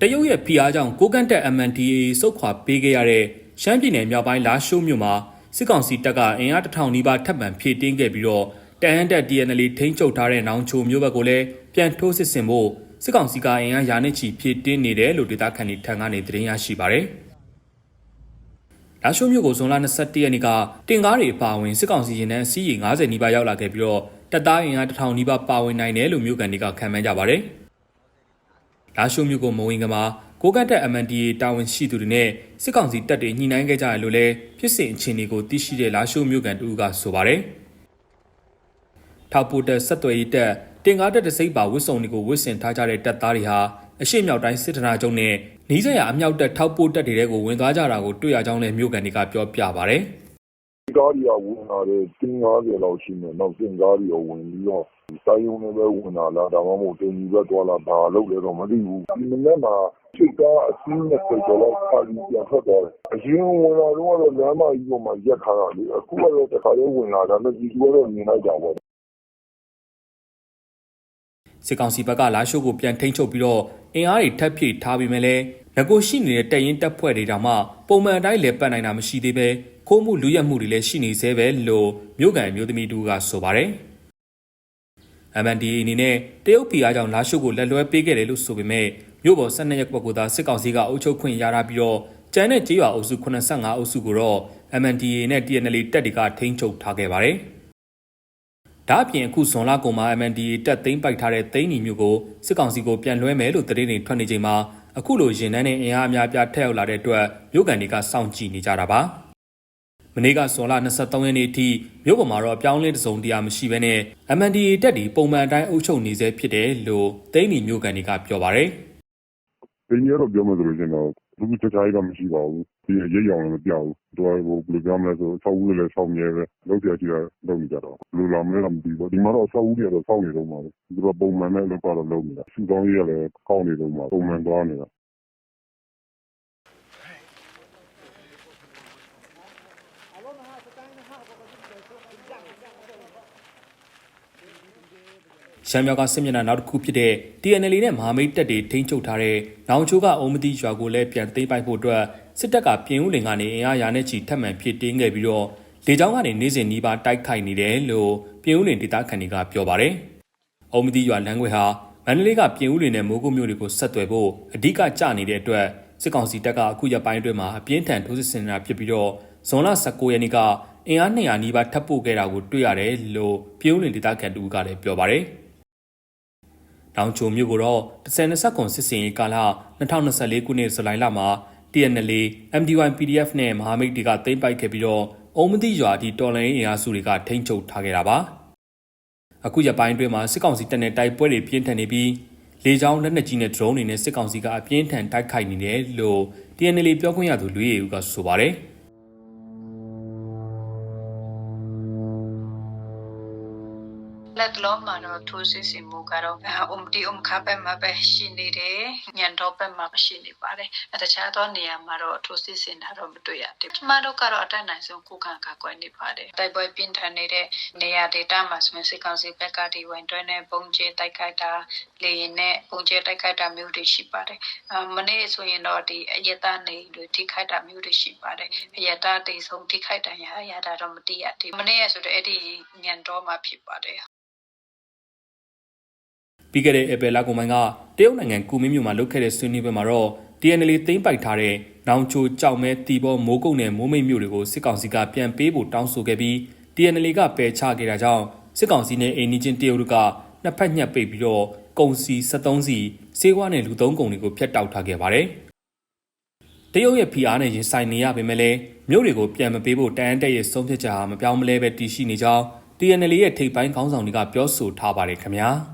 တရုတ်ရဲ့ဖိအားကြောင့်ကိုကန့်တက် MNDAA စုတ်ခွာပေးခဲ့ရတဲ့ရှမ်းပြည်နယ်မြောက်ပိုင်းလာရှိုးမြို့မှာစစ်ကောင်စီတပ်ကအင်အားတစ်ထောင်နီးပါးထပ်မံဖြည့်တင်းခဲ့ပြီးတော့တအန်းတက် DNL ထိန်းချုပ်ထားတဲ့နောင်ချိုမြို့ဘက်ကိုလည်းပြန်ထိုးစစ်ဆင်ဖို့စစ်ကောင်စီကအင်အားရာနဲ့ချီဖြည့်တင်းနေတယ်လို့ဒေသခံတွေထံကနေသတင်းရရှိပါတယ်။လာရှိုးမြို့ကိုဇွန်လ21ရက်နေ့ကတင်ကားတွေအပါအဝင်စစ်ကောင်စီရင်နှန်းစီးရီ90နီးပါးရောက်လာခဲ့ပြီးတော့တပ်သားအင်အားတစ်ထောင်နီးပါးပါဝင်နိုင်တယ်လို့မြို့ကန်တွေကခန့်မှန်းကြပါတယ်။ လာရှိုးမြို့ကိုမဝင်ကမှာကိုကတ်တက် MNDA တာဝန်ရှိသူတွေနဲ့စစ်ကောင်စီတပ်တွေညှိနှိုင်းခဲ့ကြရလို့လည်းဖြစ်စဉ်အခြေအနေကိုသိရှိတဲ့လာရှိုးမြို့ကန်တူကဆိုပါတယ်။ထောက်ပို့တက်ဆက်သွယ်ရေးတက်တင်ကားတက်တစိမ့်ပါဝစ်စုံတွေကိုဝစ်ဆင်ထားကြတဲ့တပ်သားတွေဟာအရှိမြောက်တိုင်းစစ်ထနာကျုံနဲ့နီးစပ်ရာအမြောက်တက်ထောက်ပို့တက်တွေကိုဝင်သွားကြတာကိုတွေ့ရကြောင်းလည်းမြို့ကန်တွေကပြောပြပါတ ယ်။ကားတွေက ဝင်လာတယ်တင်း90လောက်ရှိမယ် နောက် တင်ကားတွေကဝင်ပြီးတော့စိုင်းုံနဲ့ပဲ ဝင်လာလား ဒါမှမဟုတ်တင်ကြီးပဲသွားလာဘာလုပ်လဲတော့ မသိဘူး ဒီမနေ့မှာချိတ်ကား အစင်းနဲ့စိတ်တော်လောက်ပါပြီးပြန်ထွက်သွားတယ် အရင်ဝင်လာတော့ကတော့ လမ်းမကြီးပေါ်မှာရက်ထားတာလေ အခုကတော့ တခါလေးဝင်လာတာနဲ့ဒီလိုတော့ မြင်လိုက်ကြပါဘူးစစ်ကောင်စီဘက်က လာရှိုးကို ပြန်ထိန်းချုပ်ပြီးတော့ အင်အားတွေ ထပ်ဖြည့်ထားပြီးမှလည်းငကိုရှိနေတဲ့ တပ်ရင်တပ်ဖွဲ့တွေတောင်မှ ပုံမှန်အတိုင်းလဲပတ်နိုင်တာ မရှိသေးပဲ ခိုးမှုလူရက်မှုတွေလည်းရှိနေသေးပဲလို့မြို့ကန်မျိုးသမီးတူကဆိုပါတယ်။ MNDAA အနေနဲ့တရုတ်ပြည်အားကြောင့်လာရှိုးကိုလက်လွဲပေးခဲ့တယ်လို့ဆိုပေမဲ့မြို့ပေါ်12ရက်ကွက်ကသာစစ်ကောင်စီကအုပ်ချုပ်ခွင့်ရတာပြီးတော့ကျန်တဲ့ကြေးရွာအုပ်စု85အုပ်စုကိုတော့ MNDAA နဲ့ TNL တပ်တွေကထိန်းချုပ်ထားခဲ့ပါတယ်။ဒါအပြင်အခုဇွန်လကုန်မှာ MNDAA တပ်သိမ်းပိုက်ထားတဲ့သိန်းညီမျိုးကိုစစ်ကောင်စီကိုပြန်လွှဲမယ်လို့သတင်းတွေထွက်နေချိန်မှာအခုလိုရင်နှန်းနဲ့အင်အားအများပြားထက်ရောက်လာတဲ့အတွက်မြို့ကန်တွေကစောင့်ကြည့်နေကြတာပါ။ မနေ့ကဇွန်လ23ရက်နေ့အထိမြို့ပေါ်မှာတော့အပြောင်းလဲတစုံတရာမရှိဘဲနဲ့ MNDAA တက်ဒီပုံမှန်အတိုင်းအုပ်ချုပ်နေစေဖြစ်တယ်လို့သိန်းညီမြို့ကန်တွေကပြောပါရယ်ဒီနေ့တော့ပြောမှဆိုလို့ရှိရင်တော့ဘူးတခြားကြီးတော့မရှိပါဘူးဒီရိတ်ရောင်လည်းမပြောက်ဘူးတော်ဟိုဘယ်လိုပြောမလဲဆိုဆောက်ဦးလည်းဆောက်မြဲပဲလုပ်ကြကြည့်တာလုပ်နေကြတော့ဘယ်လိုလာမလဲတော့မသိဘူးဒီမှာတော့ဆောက်ဦးတွေတော့ဆောက်နေတော့မှာပဲသူတို့ပုံမှန်နဲ့လုပ်တော့လုပ်နေတာစူကောင်းကြီးကလည်းကောက်နေတော့မှာပုံမှန်သွားနေတာ ရှမ်းမြောက်ကစစ်မျက်နှာနောက်တစ်ခုဖြစ်တဲ့ TNL နဲ့မဟာမိတ်တပ်တွေထိန်းချုပ်ထားတဲ့နောင်ချိုကအုံမတိရွာကိုလည်းပြန်သိမ်းပိုက်ဖို့အတွက်စစ်တပ်ကပြင်ဦးလင်ကနေအင်အားရာနဲ့ချီထပ်မံဖြည့်တင်းခဲ့ပြီးတော့လေကြောင်းကနေနေစဉ်နီးပါးတိုက်ခိုက်နေတယ်လို့ပြင်ဦးလင်ဒေသခံတွေကပြောပါတယ်။အုံမတိရွာလမ်းခွဲဟာမန္တလေးကပြင်ဦးလင်နဲ့မိုးကုတ်မြို့တွေကိုဆက်သွယ်ဖို့အဓိကကျနေတဲ့အတွက်စစ်ကောင်စီတပ်ကအခုရက်ပိုင်းအတွင်းမှာအပြင်းထန်ထိုးစစ်ဆင်နေတာဖြစ်ပြီးတော့ဇွန်လ19ရက်နေ့ကအင်အား200နီးပါးထပ်ပို့ခဲ့တာကိုတွေ့ရတယ်လို့ပြင်ဦးလင်ဒေသခံတူကလည်းပြောပါတယ်။ တောင်ချုံမြို့ကိုတော့10-20ခွန်စစ်စင်ရေးကာလ2024ခုနှစ်ဇူလိုင်လမှာ TNL, MDY PDF နဲ့မဟာမိတ်တွေကသိမ်းပိုက်ခဲ့ပြီးတော့အုံမတိရွာဒီတော်လန်ရေးအင်အားစုတွေကထိန်းချုပ်ထားခဲ့တာပါအခုရပိုင်းအတွင်းမှာစစ်ကောင်စီတပ်နဲ့တိုက်ပွဲတွေပြင်းထန်နေပြီးလေကြောင်းလက်နက်ကြီးနဲ့ drone တွေနဲ့စစ်ကောင်စီကအပြင်းထန်တိုက်ခိုက်နေတယ်လို့ TNL ပြောခွင့်ရသူလူရည်ဦးကဆိုပါတယ် လက်တလုံးမှာတော့ထိုးစစ်ဆင်မှုကတော့အုံတီအုံခါဘက်မှာပဲရှိနေတယ်ညံတော့ဘက်မှာရှိနေပါတယ်အဲတခြားသောနေရာမှာတော့ထိုးစစ်ဆင်တာတော့မတွေ့ရဘူးကျမတို့ကတော့အတက်နိုင်ဆုံးကိုခံကာကွယ်နေပါတယ်တိုက်ပွဲပြင်းထန်နေတဲ့နေရာဒေသမှာဆိုရင်စစ်ကောင်စီဘက်ကဒီဝင်တွဲနဲ့ပုံကျဲတိုက်ခိုက်တာလေရင်နဲ့ပုံကျဲတိုက်ခိုက်တာမျိုးတွေရှိပါတယ်အမနေ့ဆိုရင်တော့ဒီအယက်သားနေတွေထိခိုက်တာမျိုးတွေရှိပါတယ်အယက်သားတိတ်ဆုံးထိခိုက်တာရရတာတော့မသိရသေးဘူးမနေ့ရဆိုတော့အဲ့ဒီညံတော့မှာဖြစ်ပါတယ် ပြီးခဲ့တဲ့ဧပြီလကုန်ပိုင်းကတရုတ်နိုင်ငံကူမင်းမြို့မှာလုပ်ခဲ့တဲ့ဆွေးနွေးပွဲမှာတော့ TNL သိမ်းပိုက်ထားတဲ့နောင်ချိုကြောက်မဲတီဘောမိုးကုတ်နဲ့မိုးမိတ်မြို့တွေကိုစစ်ကောင်စီကပြန်ပေးဖို့တောင်းဆိုခဲ့ပြီး TNL ကပယ်ချခဲ့တာကြောင့်စစ်ကောင်စီနဲ့အိမ်နီးချင်းတရုတ်တို့ကနှစ်ဖက်ညှက်ပိတ်ပြီးတော့ကုန်စီ73စီစေးကွားနဲ့လူသုံးကုန်တွေကိုဖျက်တောက်ထားခဲ့ပါတယ်။တရုတ်ရဲ့ဖိအားနဲ့ရင်ဆိုင်နေရပေမဲ့လည်းမြို့တွေကိုပြန်မပေးဖို့တန်တရဲ့ဆုံးဖြတ်ချက်ဟာမပြောင်းမလဲပဲတည်ရှိနေကြောင်း TNL ရဲ့ထိပ်ပိုင်းခေါင်းဆောင်တွေကပြောဆိုထားပါတယ်ခင်ဗျာ။